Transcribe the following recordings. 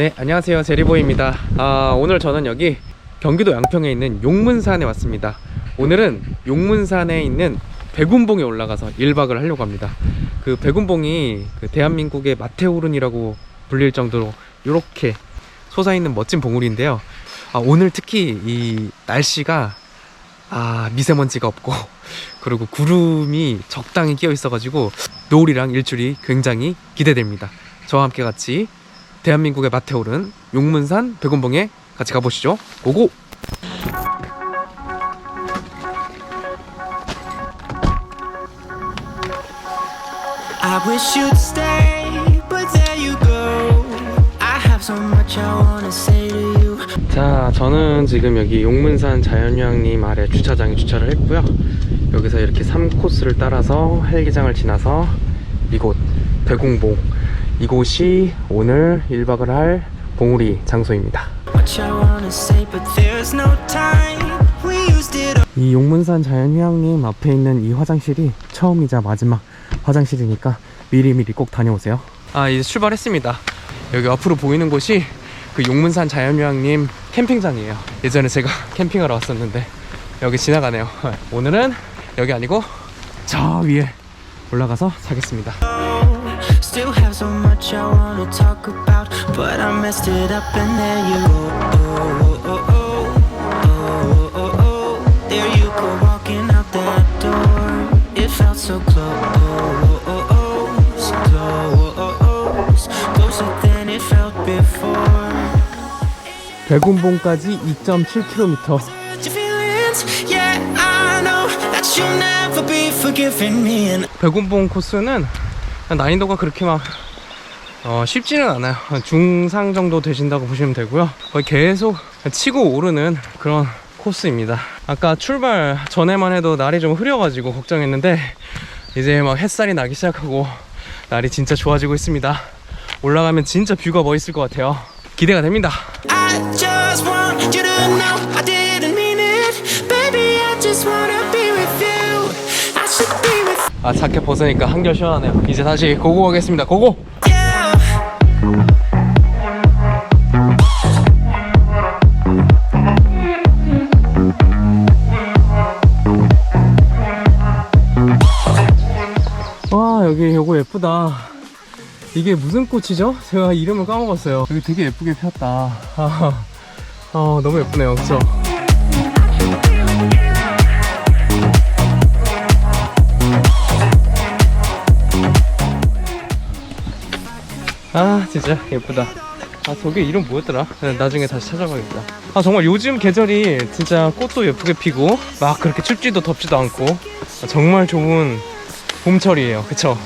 네, 안녕하세요. 제리보입니다. 아, 오늘 저는 여기 경기도 양평에 있는 용문산에 왔습니다. 오늘은 용문산에 있는 백운봉에 올라가서 1박을 하려고 합니다. 그 백운봉이 그 대한민국의 마테오른이라고 불릴 정도로 이렇게 솟아있는 멋진 봉우리인데요. 아, 오늘 특히 이 날씨가 아, 미세먼지가 없고 그리고 구름이 적당히 끼어 있어 가지고 노을이랑 일출이 굉장히 기대됩니다. 저와 함께 같이 대한민국의 마테오른 용문산 백운봉에 같이 가보시죠. 고고! I wish you'd stay, but there you go. I have so much I wanna say to you. 자, 저는 지금 여기 용문산 자연휴양림 아래 주차장에 주차를 했고요. 여기서 이렇게 3코스를 따라서 헬기장을 지나서 이곳 백운봉 이곳이 오늘 1박을 할 봉우리 장소입니다. 이 용문산 자연휴양림 앞에 있는 이 화장실이 처음이자 마지막 화장실이니까 미리미리 꼭 다녀오세요. 아 이제 출발했습니다. 여기 앞으로 보이는 곳이 그 용문산 자연휴양림 캠핑장이에요. 예전에 제가 캠핑하러 왔었는데 여기 지나가네요. 오늘은 여기 아니고 저 위에 올라가서 자겠습니다. Still have so much I wanna talk about, but I messed it up and there you go. Oh, oh, oh, oh, oh, oh. There you go, walking out that door. It felt so close, so close, closer than it felt before. 백운봉까지 2.7km. Hurt your feelings, yeah, I know that you'll never be forgiving me, and 백운봉 코스는 난이도가 그렇게 막 어, 쉽지는 않아요. 중상 정도 되신다고 보시면 되고요. 거의 계속 치고 오르는 그런 코스입니다. 아까 출발 전에만 해도 날이 좀 흐려가지고 걱정했는데 이제 막 햇살이 나기 시작하고 날이 진짜 좋아지고 있습니다. 올라가면 진짜 뷰가 멋있을 것 같아요. 기대가 됩니다. 아 자켓 벗으니까 한결 시원하네요. 이제 다시 고고 가겠습니다. 고고! 와 여기 요거 예쁘다 이게 무슨 꽃이죠? 제가 이름을 까먹었어요 여기 되게 예쁘게 폈다 아, 아, 너무 예쁘네요 그쵸? 아 진짜 예쁘다. 아 저게 이름 뭐였더라? 네, 나중에 다시 찾아봐야겠다. 아 정말 요즘 계절이 진짜 꽃도 예쁘게 피고 막 그렇게 춥지도 덥지도 않고 아, 정말 좋은 봄철이에요. 그쵸?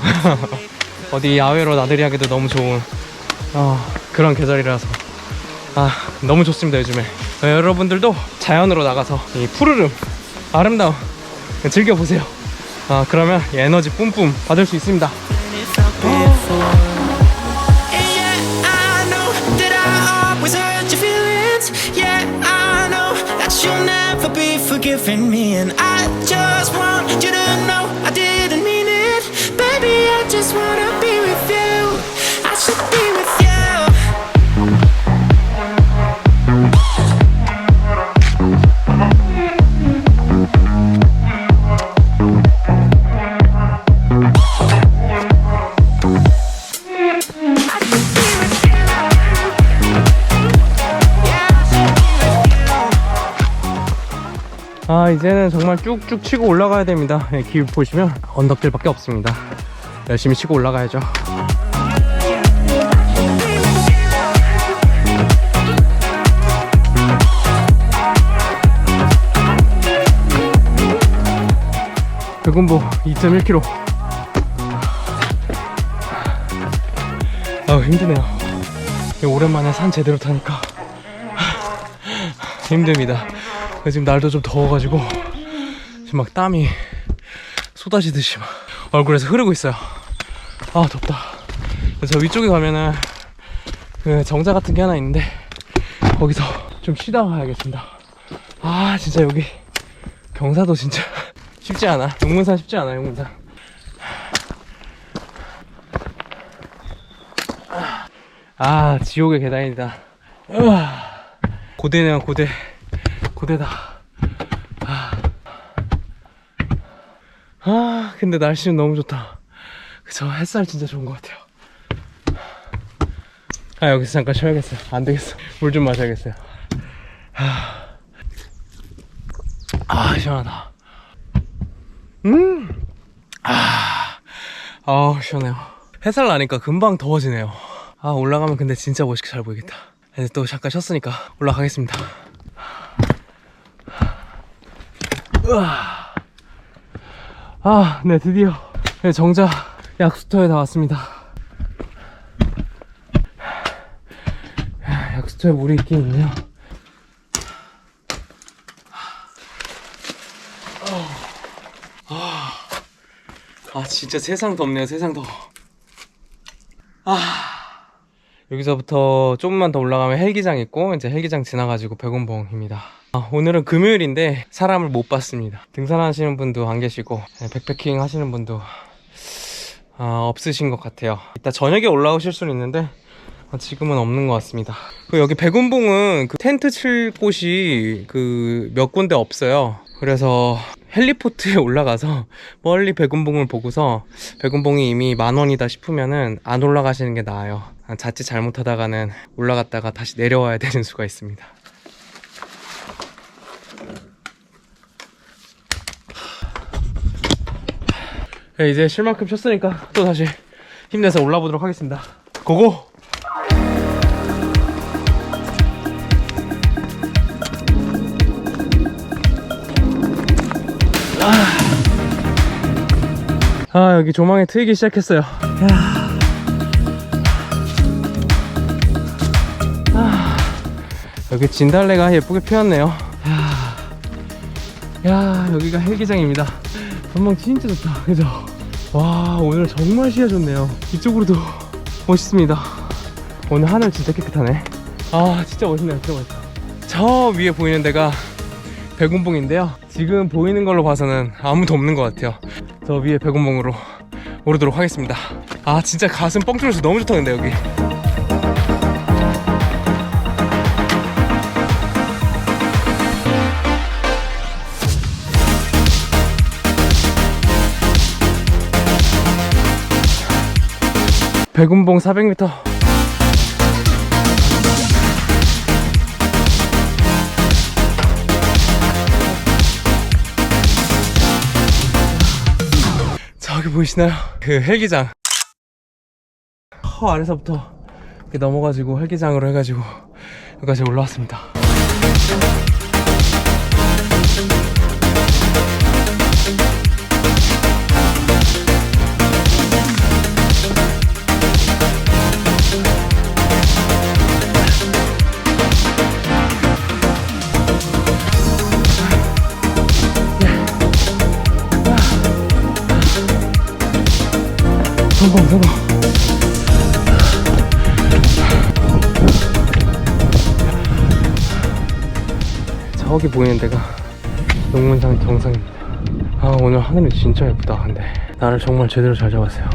어디 야외로 나들이 하기도 너무 좋은 아, 그런 계절이라서. 아 너무 좋습니다 요즘에. 어, 여러분들도 자연으로 나가서 이 푸르름 아름다움 즐겨보세요. 아 그러면 이 에너지 뿜뿜 받을 수 있습니다 in me. 이제는 정말 쭉쭉 치고 올라가야 됩니다. 예, 길 보시면 언덕들밖에 없습니다. 열심히 치고 올라가야죠. 백운보 2.1km 아우 힘드네요. 오랜만에 산 제대로 타니까. 힘듭니다. 지금 날도 좀 더워가지고 지금 막 땀이 쏟아지듯이 막 얼굴에서 흐르고 있어요. 아 덥다. 저 위쪽에 가면은 그 정자 같은 게 하나 있는데 거기서 좀 쉬다 가야겠습니다. 아 진짜 여기 경사도 진짜 쉽지 않아. 용문산 쉽지 않아 용문산. 아 지옥의 계단이다. 고대네요 고대 고대다. 아. 아 근데 날씨는 너무 좋다. 그쵸 햇살 진짜 좋은 것 같아요. 아 여기서 잠깐 쉬어야겠어요. 안 되겠어. 물 좀 마셔야겠어요. 아, 아 시원하다. 음. 아, 아우 시원해요. 햇살 나니까 금방 더워지네요. 아 올라가면 근데 진짜 멋있게 잘 보이겠다. 이제 또 잠깐 쉬었으니까 올라가겠습니다 으 아. 아, 네, 드디어 네, 정자 약수터에 다 왔습니다. 약수터에 물이 있긴 있네요. 아, 아, 진짜 세상 덥네요, 세상 더워. 아. 여기서부터 조금만 더 올라가면 헬기장 있고 이제 헬기장 지나가지고 백운봉입니다. 아, 오늘은 금요일인데 사람을 못 봤습니다. 등산하시는 분도 안 계시고 네, 백패킹 하시는 분도 아, 없으신 것 같아요. 이따 저녁에 올라오실 수는 있는데 아, 지금은 없는 것 같습니다. 그 여기 백운봉은 그 텐트 칠 곳이 그 몇 군데 없어요. 그래서 헬리포트에 올라가서 멀리 백운봉을 보고서 백운봉이 이미 만 원이다 싶으면은 안 올라가시는 게 나아요. 아, 자칫 잘못하다가는 올라갔다가 다시 내려와야 되는 수가 있습니다. 이제 쉴 만큼 쉬었으니까 또 다시 힘내서 올라보도록 하겠습니다. 고고! 아 여기 조망이 트이기 시작했어요. 야. 아, 여기 진달래가 예쁘게 피었네요. 야, 야 여기가 헬기장입니다. 전망 진짜 좋다. 그죠? 와 오늘 정말 시야 좋네요. 이쪽으로도 멋있습니다. 오늘 하늘 진짜 깨끗하네. 아 진짜 멋있네요. 진짜 멋있어. 저 위에 보이는 데가 백운봉인데요. 지금 보이는 걸로 봐서는 아무도 없는 것 같아요. 저 위에 백운봉으로 오르도록 하겠습니다. 아 진짜 가슴 뻥 뚫려서 너무 좋다 근데 여기. 백운봉 400m. 저기 보이시나요? 그 헬기장. 허 아래서부터 이렇게 넘어가지고 헬기장으로 해가지고 여기까지 올라왔습니다. 성공, 성공. 저기 보이는 데가 용문산 정상입니다. 아, 오늘 하늘이 진짜 예쁘다. 근데 나를 정말 제대로 잘 잡았어요.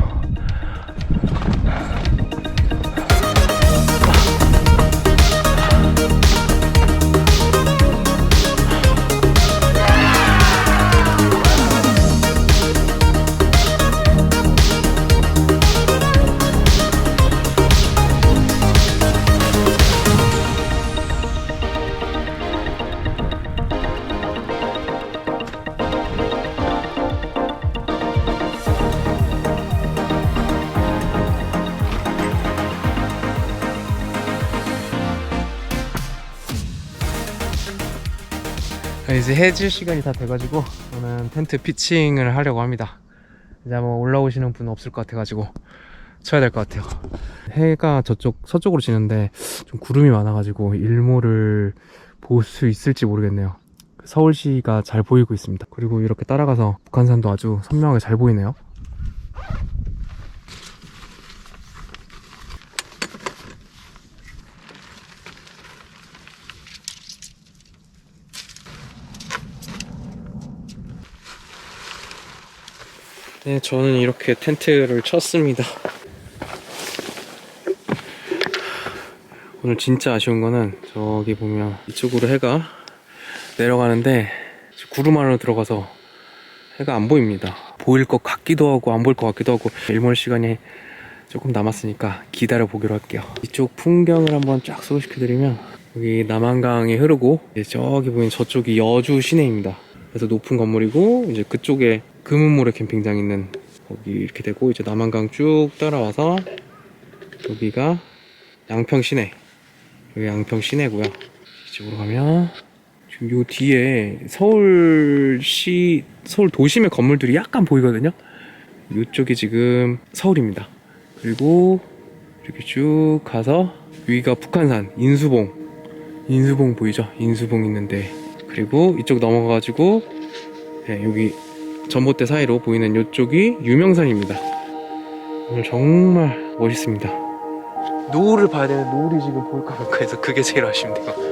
이제 해질 시간이 다 돼가지고 저는 텐트 피칭을 하려고 합니다. 이제 아마 올라오시는 분 없을 것 같아가지고 쳐야 될 것 같아요. 해가 저쪽 서쪽으로 지는데 좀 구름이 많아가지고 일몰을 볼 수 있을지 모르겠네요. 서울시가 잘 보이고 있습니다. 그리고 이렇게 따라가서 북한산도 아주 선명하게 잘 보이네요. 네, 저는 이렇게 텐트를 쳤습니다. 오늘 진짜 아쉬운 거는 저기 보면 이쪽으로 해가 내려가는데 구름 안으로 들어가서 해가 안 보입니다. 보일 것 같기도 하고 안 보일 것 같기도 하고 일몰 시간이 조금 남았으니까 기다려 보기로 할게요. 이쪽 풍경을 한번 쫙 소개시켜 드리면 여기 남한강이 흐르고 저기 보이는 저쪽이 여주 시내입니다. 그래서 높은 건물이고 이제 그쪽에 금은모래 캠핑장 있는 거기 이렇게 되고 이제 남한강 쭉 따라와서 여기가 양평 시내 여기 양평 시내고요. 이쪽으로 가면 지금 요 뒤에 서울시 서울 도심의 건물들이 약간 보이거든요. 이쪽이 지금 서울입니다. 그리고 이렇게 쭉 가서 여기가 북한산 인수봉 인수봉 보이죠? 인수봉 있는데 그리고 이쪽 넘어가가지고 네, 여기 전봇대 사이로 보이는 이쪽이 유명산입니다. 오늘 정말 멋있습니다. 노을을 봐야 되는데 노을이 지금 보일까 말까 해서 그게 제일 아쉽네요.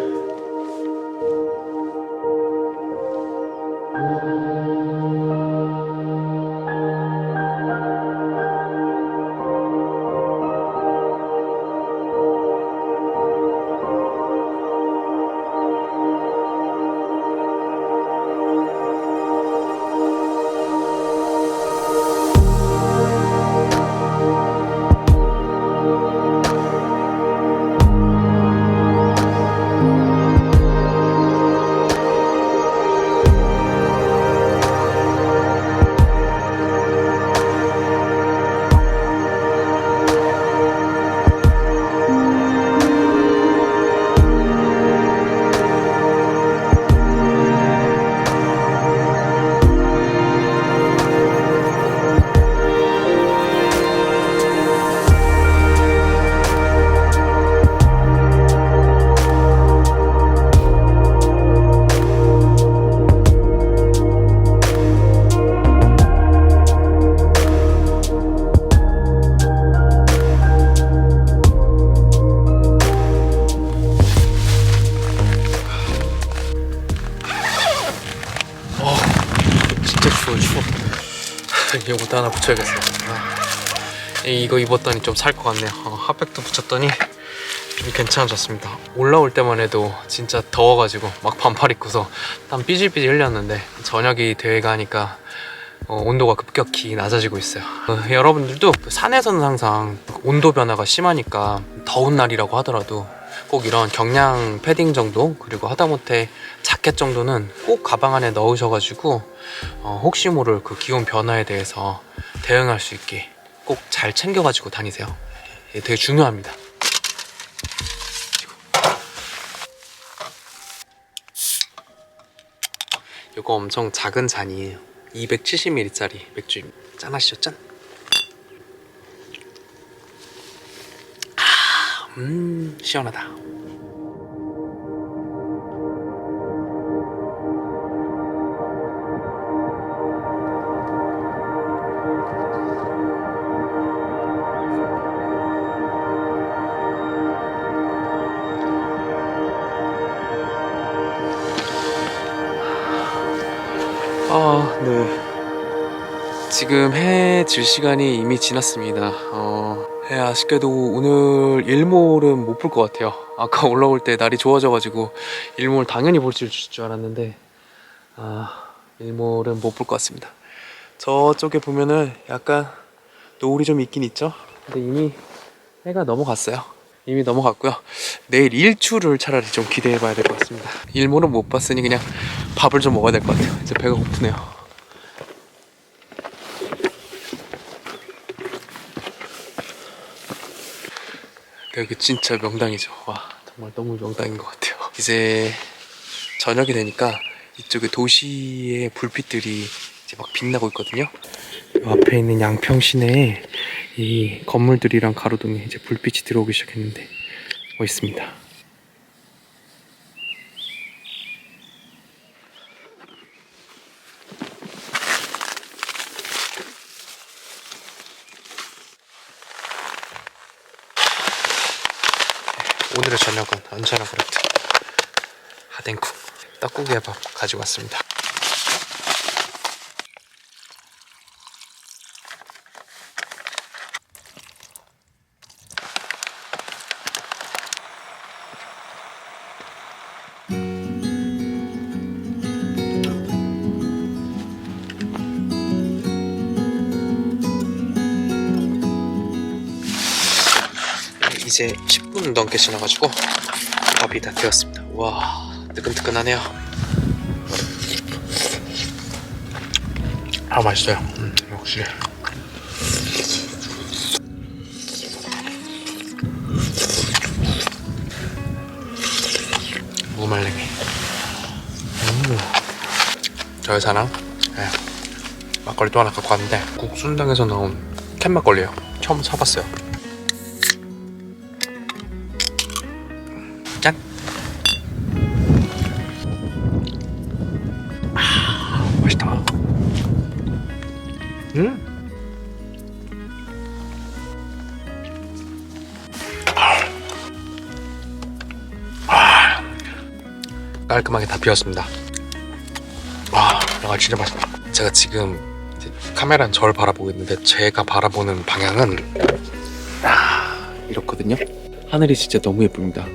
이거부터 하나 붙여야겠어 아, 이- 이거 입었더니 좀 살 것 같네요. 어, 핫팩도 붙였더니 좀 괜찮아졌습니다. 올라올 때만 해도 진짜 더워가지고 막 반팔 입고서 땀 삐질삐질 흘렸는데 저녁이 되가 하니까 어, 온도가 급격히 낮아지고 있어요. 어, 여러분들도 그 산에서는 항상 온도 변화가 심하니까 더운 날이라고 하더라도 꼭 이런 경량 패딩 정도 그리고 하다못해 자켓 정도는 꼭 가방 안에 넣으셔가지고 어, 혹시 모를 그 기온 변화에 대해서 대응할 수 있게 꼭 잘 챙겨가지고 다니세요. 이게 되게 중요합니다. 이거 엄청 작은 잔이에요. 270ml짜리 맥주입니다. 짠하시죠, 짠. 아, 음, 시원하다. 지금 해 질 시간이 이미 지났습니다. 어, 해 아쉽게도 오늘 일몰은 못 볼 것 같아요. 아까 올라올 때 날이 좋아져가지고 일몰 당연히 볼 줄 알았는데, 아, 일몰은 못 볼 것 같습니다. 저쪽에 보면은 약간 노을이 좀 있긴 있죠? 근데 이미 해가 넘어갔어요. 이미 넘어갔고요. 내일 일출을 차라리 좀 기대해 봐야 될 것 같습니다. 일몰은 못 봤으니 그냥 밥을 좀 먹어야 될 것 같아요. 이제 배가 고프네요. 여기 진짜 명당이죠. 와, 정말 너무 명당인 것 같아요. 이제 저녁이 되니까 이쪽에 도시의 불빛들이 이제 막 빛나고 있거든요. 요 앞에 있는 양평 시내에 이 건물들이랑 가로등에 이제 불빛이 들어오기 시작했는데 멋있습니다. 오늘의 저녁은 언제나 그렇듯 하댕쿵 떡국에 밥 가지고 왔습니다. 이제 10분 넘게 지나가지고 밥이 다 되었습니다. 와 뜨끈뜨끈하네요. 아 맛있어요. 음, 역시. 무말랭이. 음. 저희 사랑 네. 막걸리 또 하나 갖고 왔는데 국순당에서 나온 캔 막걸리예요. 처음 사봤어요. 깔끔하게 다 비웠습니다. 와, 영화 진짜 맛있다. 제가 지금 카메라는 저를 바라보고 있는데 제가 바라보는 방향은 아, 이렇거든요. 하늘이 진짜 너무 예쁩니다.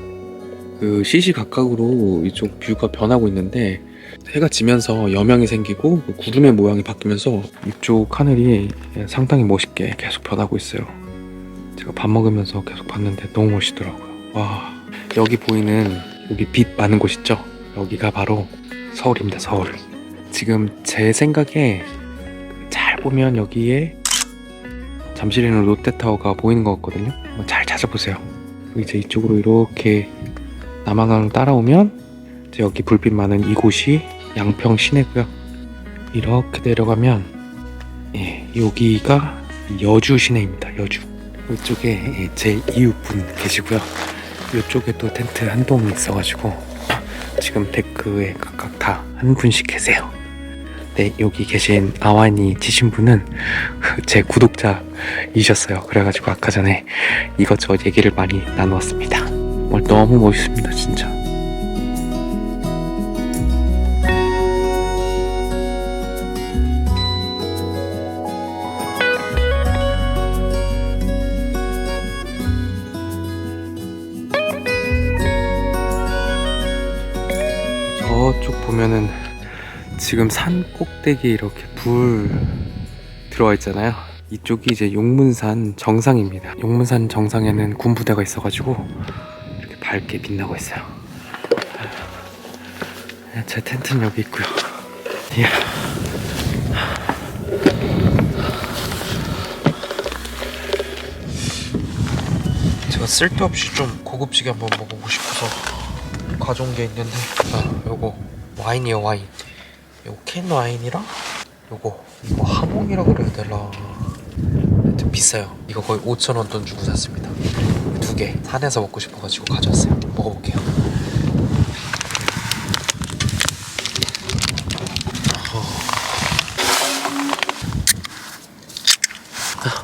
그 시시각각으로 이쪽 뷰가 변하고 있는데 해가 지면서 여명이 생기고 그 구름의 모양이 바뀌면서 이쪽 하늘이 상당히 멋있게 계속 변하고 있어요. 제가 밥 먹으면서 계속 봤는데 너무 멋있더라고요. 와 여기 보이는 여기 빛 많은 곳 있죠? 여기가 바로 서울입니다. 서울. 지금 제 생각에 잘 보면 여기에 잠실에 있는 롯데타워가 보이는 것 같거든요. 한번 잘 찾아보세요. 이제 이쪽으로 이렇게 남한강을 따라오면 이제 여기 불빛 많은 이곳이 양평 시내고요. 이렇게 내려가면 예, 여기가 여주 시내입니다. 여주. 이쪽에 예, 제 이웃분 계시고요. 이쪽에 또 텐트 한동 있어가지고 지금 데크에 각각 다 한 분씩 계세요. 네, 여기 계신 아완이 치신 분은 제 구독자이셨어요. 그래가지고 아까 전에 이것저것 얘기를 많이 나누었습니다. 오늘 너무 멋있습니다, 진짜. 지금 산 꼭대기에 이렇게 불 들어와 있잖아요. 이쪽이 이제 용문산 정상입니다. 용문산 정상에는 군부대가 있어가지고 이렇게 밝게 빛나고 있어요. 제 텐트는 여기 있고요. 이야. 제가 쓸데없이 좀 고급지게 한번 먹어보고 싶어서 가져온 게 있는데 아, 요거 와인이에요 와인 캔 와인이랑 요거 이거 하몽이라 그래야 되나? 좀 비싸요. 이거 거의 5천원 돈 주고 샀습니다. 두 개. 산에서 먹고 싶어가지고 가져왔어요. 먹어볼게요.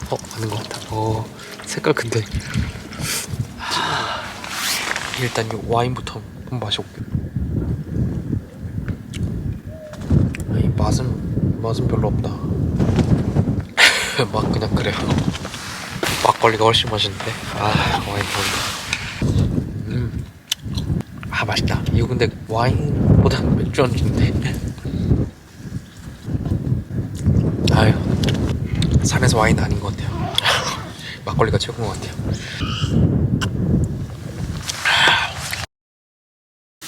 어, 맞는 것 같다. 어, 색깔 근데. 일단 이 와인부터 한번 마셔볼게요. 이 맛은 별로 없다. 맛 그냥 그래요. 막걸리가 훨씬 맛있는데. 아 와인 별로. 음. 아 맛있다. 이거 근데 와인보다 맥주 안주인데. 아유 산에서 와인 아닌 것 같아요. 막걸리가 최고인 것 같아요.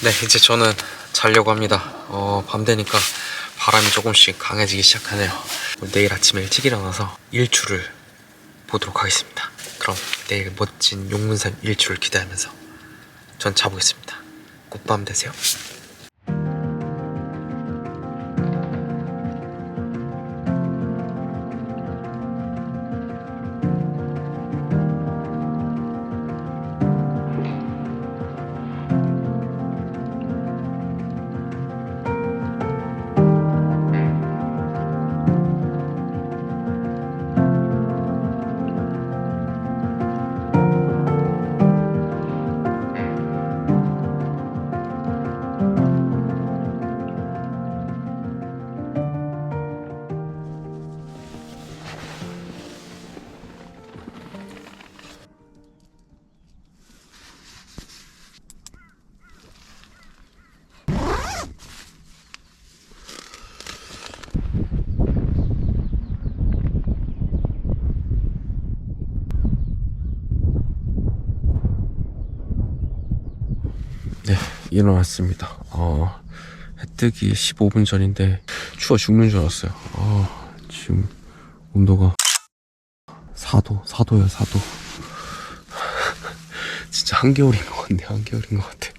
네, 이제 저는 자려고 합니다. 어, 밤 되니까 바람이 조금씩 강해지기 시작하네요. 내일 아침에 일찍 일어나서 일출을 보도록 하겠습니다. 그럼 내일 멋진 용문산 일출을 기대하면서 전 자보겠습니다. 굿밤 되세요. 일어났습니다. 어, 해 뜨기 15분 전인데 추워 죽는 줄 알았어요. 어, 지금 온도가 4도, 4도야 4도. 진짜 한겨울인 것 같네, 한겨울인 것 같아.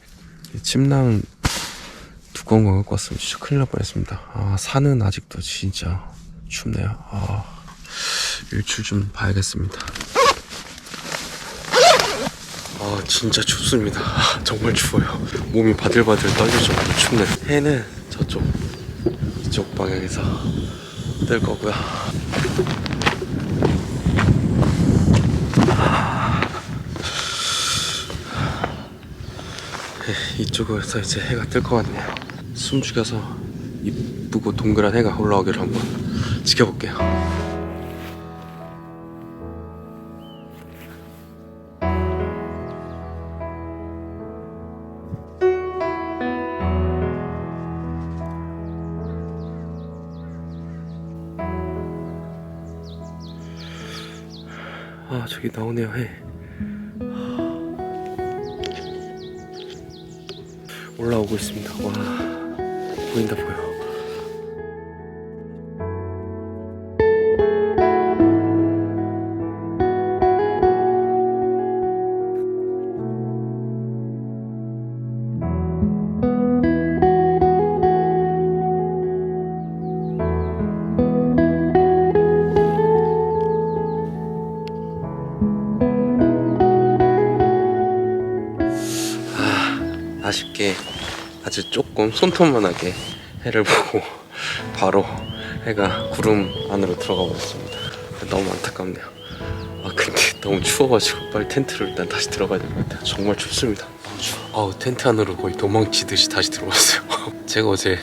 이 침낭 두꺼운 거 갖고 왔으면 진짜 큰일 날 뻔했습니다. 아, 산은 아직도 진짜 춥네요. 아, 일출 좀 봐야겠습니다. 아 진짜 춥습니다. 아, 정말 추워요. 몸이 바들바들 떨릴 정도로 춥네 해는 저쪽 이쪽 방향에서 뜰 거고요. 네, 이쪽에서 이제 해가 뜰 것 같네요. 숨 죽여서 이쁘고 동그란 해가 올라오기를 한번 지켜볼게요 아 저기 나오네요. 해 올라오고 있습니다. 와 보인다 보여 조금 손톱만하게 해를 보고 바로 해가 구름 안으로 들어가 버렸습니다. 너무 안타깝네요. 아 근데 너무 추워가지고 빨리 텐트를 일단 다시 들어가야 될것 같아요. 정말 춥습니다. 아우 텐트 안으로 거의 도망치듯이 다시 들어왔어요. 제가 어제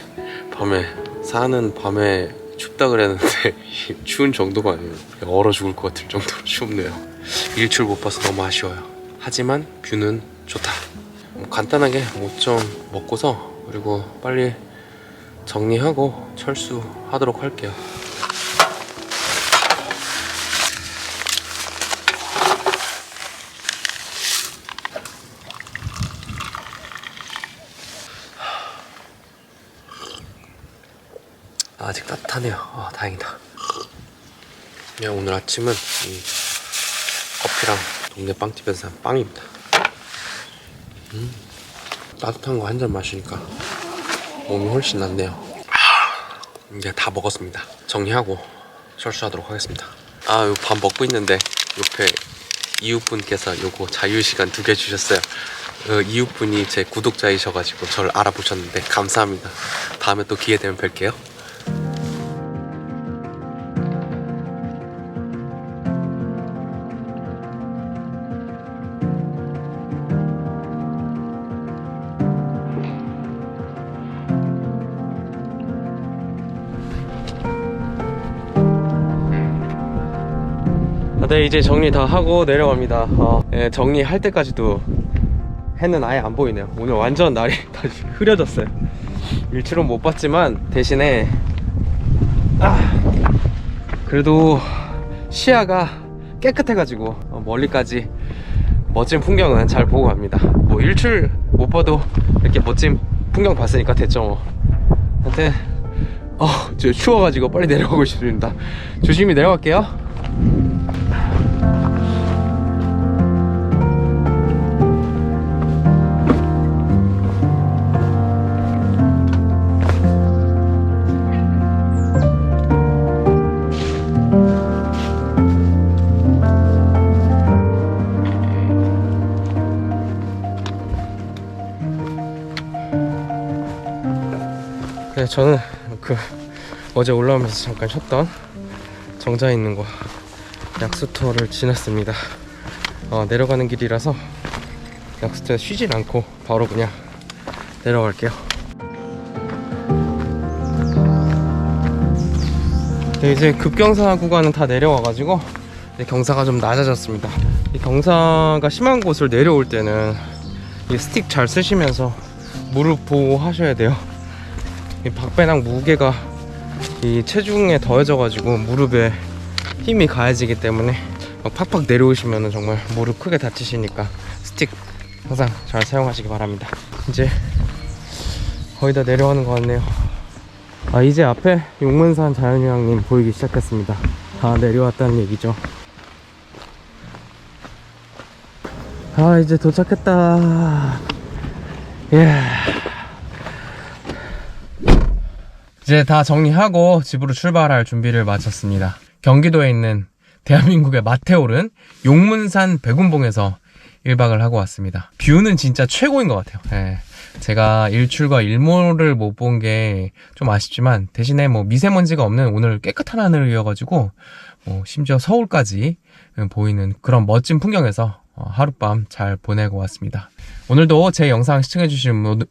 밤에 사는 밤에 춥다 그랬는데 추운 정도가 아니에요. 얼어 죽을 것 같을 정도로 춥네요. 일출 못 봐서 너무 아쉬워요. 하지만 뷰는 좋다. 뭐 간단하게 뭐 좀 먹고서 그리고 빨리 정리하고 철수하도록 할게요. 아직 따뜻하네요. 아, 다행이다. 그냥 오늘 아침은 이 커피랑 동네 빵집에서 산 빵입니다. 따뜻한 거 한 잔 마시니까 몸이 훨씬 낫네요. 아, 이제 다 먹었습니다. 정리하고 철수하도록 하겠습니다. 아, 요밥 먹고 있는데 옆에 이웃분께서 요거 자유 시간 두 개 주셨어요. 어, 이웃분이 제 구독자이셔가지고 저를 알아보셨는데 감사합니다. 다음에 또 기회 되면 뵐게요. 이제 정리 다 하고 내려갑니다. 어, 예, 정리할 때까지도 해는 아예 안 보이네요. 오늘 완전 날이 다시 흐려졌어요. 일출은 못 봤지만 대신에 아, 그래도 시야가 깨끗해가지고 어, 멀리까지 멋진 풍경은 잘 보고 갑니다. 뭐 일출 못 봐도 이렇게 멋진 풍경 봤으니까 됐죠 뭐. 하여튼 어, 저 추워가지고 빨리 내려가고 싶습니다. 조심히 내려갈게요 저는 그 어제 올라오면서 잠깐 쉬었던 정자에 있는 곳 약수터를 지났습니다. 어, 내려가는 길이라서 약수터에 쉬질 않고 바로 그냥 내려갈게요. 네, 이제 급경사 구간은 다 내려와가지고 경사가 좀 낮아졌습니다. 이 경사가 심한 곳을 내려올 때는 이 스틱 잘 쓰시면서 무릎 보호하셔야 돼요. 이 박배낭 무게가 이 체중에 더해져가지고 무릎에 힘이 가해지기 때문에 막 팍팍 내려오시면 정말 무릎 크게 다치시니까 스틱 항상 잘 사용하시기 바랍니다. 이제 거의 다 내려가는 것 같네요. 아, 이제 앞에 용문산 자연휴양림 보이기 시작했습니다. 다 내려왔다는 얘기죠. 아, 이제 도착했다. 예. 이제 다 정리하고 집으로 출발할 준비를 마쳤습니다. 경기도에 있는 대한민국의 마테오른 용문산 백운봉에서 1박을 하고 왔습니다. 뷰는 진짜 최고인 것 같아요. 예. 제가 일출과 일몰을 못 본 게 좀 아쉽지만 대신에 뭐 미세먼지가 없는 오늘 깨끗한 하늘이어가지고 뭐 심지어 서울까지 보이는 그런 멋진 풍경에서 어, 하룻밤 잘 보내고 왔습니다. 오늘도 제 영상 시청해주신 모두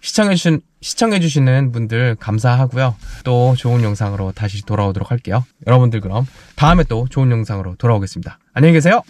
시청해주신, 시청해주시는 분들 감사하고요. 또 좋은 영상으로 다시 돌아오도록 할게요. 여러분들 그럼 다음에 또 좋은 영상으로 돌아오겠습니다. 안녕히 계세요!